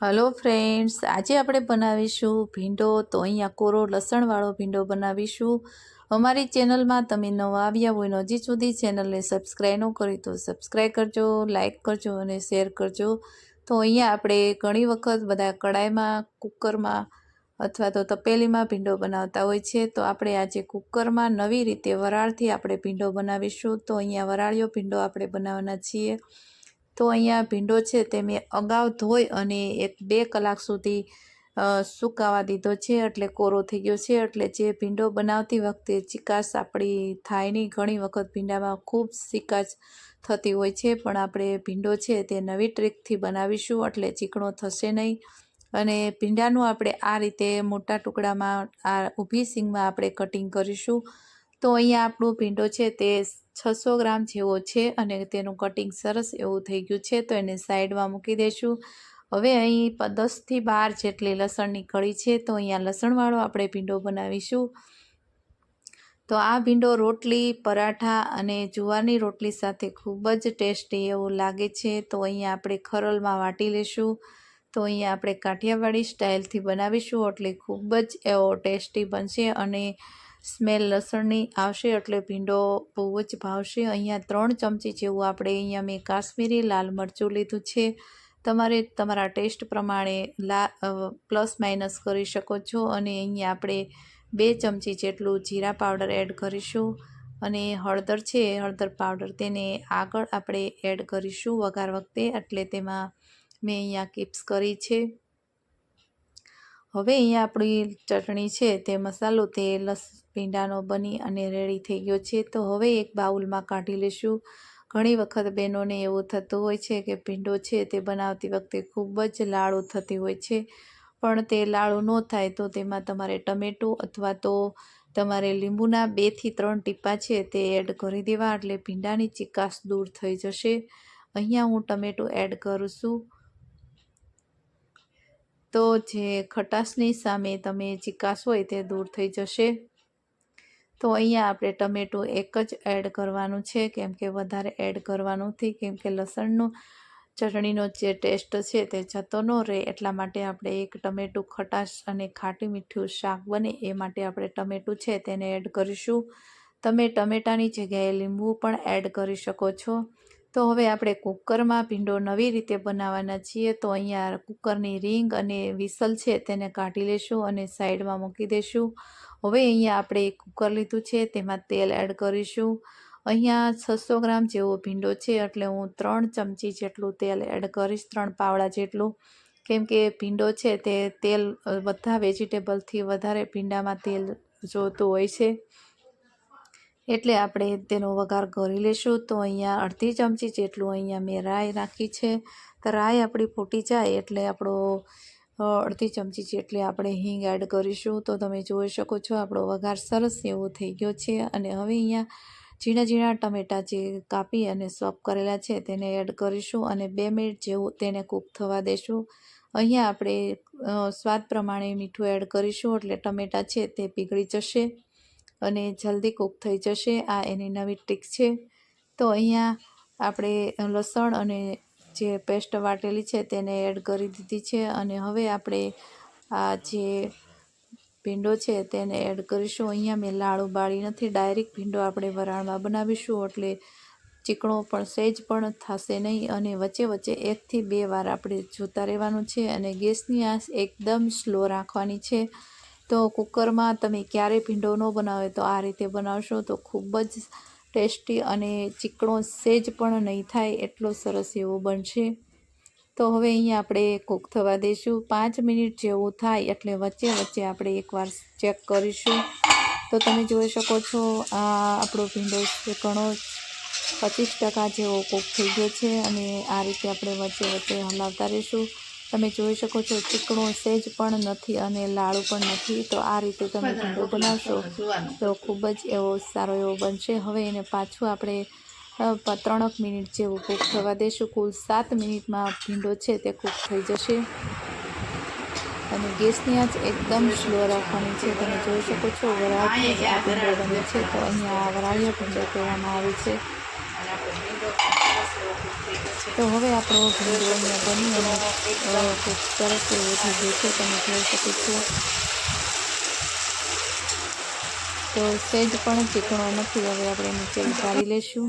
Hello friends, આજે આપણે બનાવીશું ભીંડો. તો અહીંયા કોરો લસણવાળો ભીંડો બનાવીશું. અમારી ચેનલમાં તમે નવા આવ્યા હોય ને હજી સુધી ચેનલને સબસ્ક્રાઈબ ન કરી તો સબસ્ક્રાઈબ કરજો, લાઇક કરજો અને શેર કરજો. તો અહીંયા આપણે ઘણી વખત બધા કડાઈમાં કુકરમાં અથવા તો તપેલીમાં ભીંડો બનાવતા હોય છે. તો આપણે આજે કુકરમાં નવી રીતે વરાળથી આપણે ભીંડો બનાવીશું. તો અહીંયા વરાળિયો ભીંડો આપણે બનાવવાના છીએ. તો અહીંયા ભીંડો છે તે મેં અગાઉ ધોઈ અને એક બે કલાક સુધી સુકાવા દીધો છે એટલે કોરો થઈ ગયો છે એટલે જે ભીંડો બનાવતી વખતે ચિકાસ આપણી થાય નહીં ઘણી વખત ભીંડામાં ખૂબ ચિકાસ થતી હોય છે. પણ આપણે ભીંડો છે તે નવી ટ્રીકથી બનાવીશું એટલે ચીકણો થશે નહીં. અને ભીંડાનું આપણે આ રીતે મોટા ટુકડામાં, આ ઊભી સિંગમાં આપણે કટિંગ કરીશું. તો અહીંયા આપણું ભીંડો છે તે છસો ગ્રામ જેવો છે અને તેનું કટિંગ સરસ એવું થઈ ગયું છે તો એને સાઈડમાં મૂકી દઈશું હવે અહીં દસથી બાર જેટલી લસણની કળી છે તો અહીંયા લસણવાળો આપણે ભીંડો બનાવીશું. તો આ ભીંડો રોટલી, પરાઠા અને જુવારની રોટલી સાથે ખૂબ જ ટેસ્ટી એવું લાગે છે તો અહીંયા આપણે ખરલમાં વાટી લેશું. તો અહીંયા આપણે કાઠિયાવાડી સ્ટાઇલથી બનાવીશું એટલે ખૂબ જ એવો ટેસ્ટી બનશે અને સ્મેલ લસણની આવશે એટલે ભીંડો બહુ જ ભાવશે. અહીંયા ત્રણ ચમચી જેવું આપણે અહીંયા મેં કાશ્મીરી લાલ મરચું લીધું છે. તમારે તમારા ટેસ્ટ પ્રમાણે લા પ્લસ માઇનસ કરી શકો છો અને અહીંયા આપણે બે ચમચી જેટલું જીરા પાવડર એડ કરીશું અને હળદર છે હળદર પાવડર તેને આગળ આપણે એડ કરીશું વઘાર વખતે એટલે તેમાં મેં અહીંયા કિપ્સ કરી છે. હવે અહીંયા આપણી ચટણી છે તે મસાલો તે લસ ભીંડાનો બની અને રેડી થઈ ગયો છે. તો હવે એક બાઉલમાં કાઢી લઈશું ઘણી વખત બહેનોને એવું થતું હોય છે કે ભીંડો છે તે બનાવતી વખતે ખૂબ જ લાળુ થતી હોય છે. પણ તે લાળુ ન થાય તો તેમાં તમારે ટમેટું અથવા તો તમારે લીંબુના બેથી ત્રણ ટીપા છે તે એડ કરી દેવા એટલે ભીંડાની ચિકાસ દૂર થઈ જશે. અહીંયા હું ટમેટું એડ કરું છું. તો જે ખટાશની સામે તમે ચિકાસ હોય તે દૂર થઈ જશે. તો અહીંયા આપણે ટમેટું એક જ એડ કરવાનું છે, કેમ કે વધારે એડ કરવાનું નથી, કેમ કે લસણનું ચટણીનો જે ટેસ્ટ છે તે જતો ન રહે. એટલા માટે આપણે એક ટમેટું ખટાશ અને ખાટી મીઠું શાક બને, એ માટે આપણે ટમેટું છે તેને એડ કરીશું. તમે ટમેટાની જગ્યાએ લીંબુ પણ એડ કરી શકો છો. તો હવે આપણે કુકરમાં ભીંડો નવી રીતે બનાવવાના છીએ, તો અહીંયા કુકરની રિંગ અને વિસલ છે તેને કાઢી લેશું અને સાઈડમાં મૂકી દઈશું હવે અહીંયા આપણે કુકર લીધું છે, તેમાં તેલ એડ કરીશું. અહીંયા છસો ગ્રામ જેવો ભીંડો છે, એટલે હું ત્રણ ચમચી જેટલું તેલ એડ કરીશ, ત્રણ પાવડા જેટલું. કેમ કે ભીંડો છે તે તેલ બધા વેજીટેબલથી વધારે ભીંડામાં તેલ જોતું હોય છે. એટલે આપણે તેનો વઘાર કરી લઈશું તો અહીંયા અડધી ચમચી જેટલું અહીંયા મેં રાઈ રાખી છે. તો રાઈ આપણી ફૂટી જાય એટલે આપણો અડધી ચમચી જેટલી આપણે હિંગ એડ કરીશું. તો તમે જોઈ શકો છો આપણો વઘાર સરસ એવો થઈ ગયો છે. અને હવે અહીંયા ઝીણા ઝીણા ટમેટાં જે કાપી અને સોપ કરેલા છે તેને એડ કરીશું અને બે મિનિટ જેવું તેને કૂક થવા દેશું. અહીંયા આપણે સ્વાદ પ્રમાણે મીઠું એડ કરીશું એટલે ટમેટાં છે તે પીગળી જશે. અને જલ્દી કૂક થઈ જશે. આ એની નવી ટ્રીક છે. તો અહીંયા આપણે લસણ અને જે પેસ્ટ વાટેલી છે તેને એડ કરી દીધી છે અને હવે આપણે આ જે ભીંડો છે તેને એડ કરીશું. અહીંયા મેં લાડુ બાળી નથી. ડાયરેક્ટ ભીંડો આપણે વરાળમાં બનાવીશું એટલે ચીકણો પણ સહેજ પણ થશે નહીં અને વચ્ચે વચ્ચે એકથી બે વાર આપણે જોતા રહેવાનું છે અને ગેસની આંચ એકદમ સ્લો રાખવાની છે. તો કુકરમાં તમે ક્યારે ભીંડો ન બનાવે તો આ રીતે બનાવશો તો ખૂબ જ ટેસ્ટી અને ચીકણો સેજ પણ નહીં થાય એટલો સરસ એવો બનશે. તો હવે અહીંયા આપણે કૂક થવા દઈશું. પાંચ મિનિટ જેવું થાય એટલે વચ્ચે વચ્ચે આપણે એકવાર ચેક કરીશું. તો તમે જોઈ શકો છો, આ આપણો ભીંડો ઘણો પચીસ ટકા જેવો કૂક થઈ ગયો છે અને આ રીતે આપણે વચ્ચે વચ્ચે હલાવતા રહીશું. તમે જોઈ શકો છો, ચીકણો સેજ પણ નથી અને લાડુ પણ નથી. તો આ રીતે તમે ભીંડો બનાવશો તો ખૂબ જ એવો સારો એવો બનશે. હવે એને પાછું આપણે ત્રણક મિનિટ જેવું કૂક થવા દઈશું કુલ સાત મિનિટમાં ભીંડો છે તે કૂક થઈ જશે. અને ગેસની આંચ એકદમ સ્લો રાખવાની છે. તમે જોઈ શકો છો વરાળ ભીંડો છે. તો અહીંયા વરાળીયો ભીંડો કહેવામાં આવે છે. તો હવે આપણો ભીંડો અહીંયા બની અને સરસ એવો થઈ છે. તમે જોઈ શકો છો. તો સેજ પણ ચીકણો નથી. હવે આપણે નીચે ઉતારી લઈશું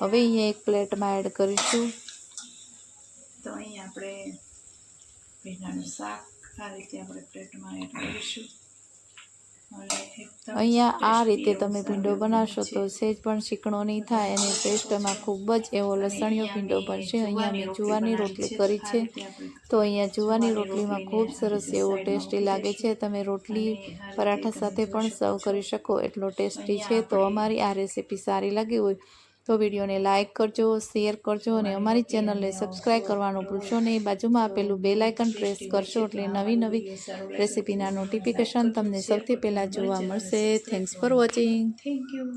હવે અહીંયા એક પ્લેટમાં એડ કરીશું. તો અહીં આપણે ભીંડાનું શાક આ રીતે આપણે પ્લેટમાં એડ કરીશું. અહીંયા આ રીતે તમે ભીંડો બનાવશો તો સેજ પણ શીકણો નહીં થાય અને પેસ્ટમાં ખૂબ જ એવો લસણીયો ભીંડો બનશે. અહીંયા મેં જુવાની રોટલી કરી છે. તો અહીંયા જુવાની રોટલીમાં ખૂબ સરસ એવો ટેસ્ટી લાગે છે. તમે રોટલી પરાઠા સાથે પણ સર્વ કરી શકો. એટલો ટેસ્ટી છે તો અમારી આ રેસીપી સારી લાગી હોય તો વિડીયોને લાઇક કરજો શેર કરજો અને અમારી ચેનલને સબસ્ક્રાઈબ કરવાનું ભૂલશો નહીં. બાજુમાં આપેલું બેલ આઇકન પ્રેસ કરશો એટલે નવી નવી રેસીપીના નોટિફિકેશન તમને સૌથી પહેલાં જોવા મળશે. Thanks for watching thank you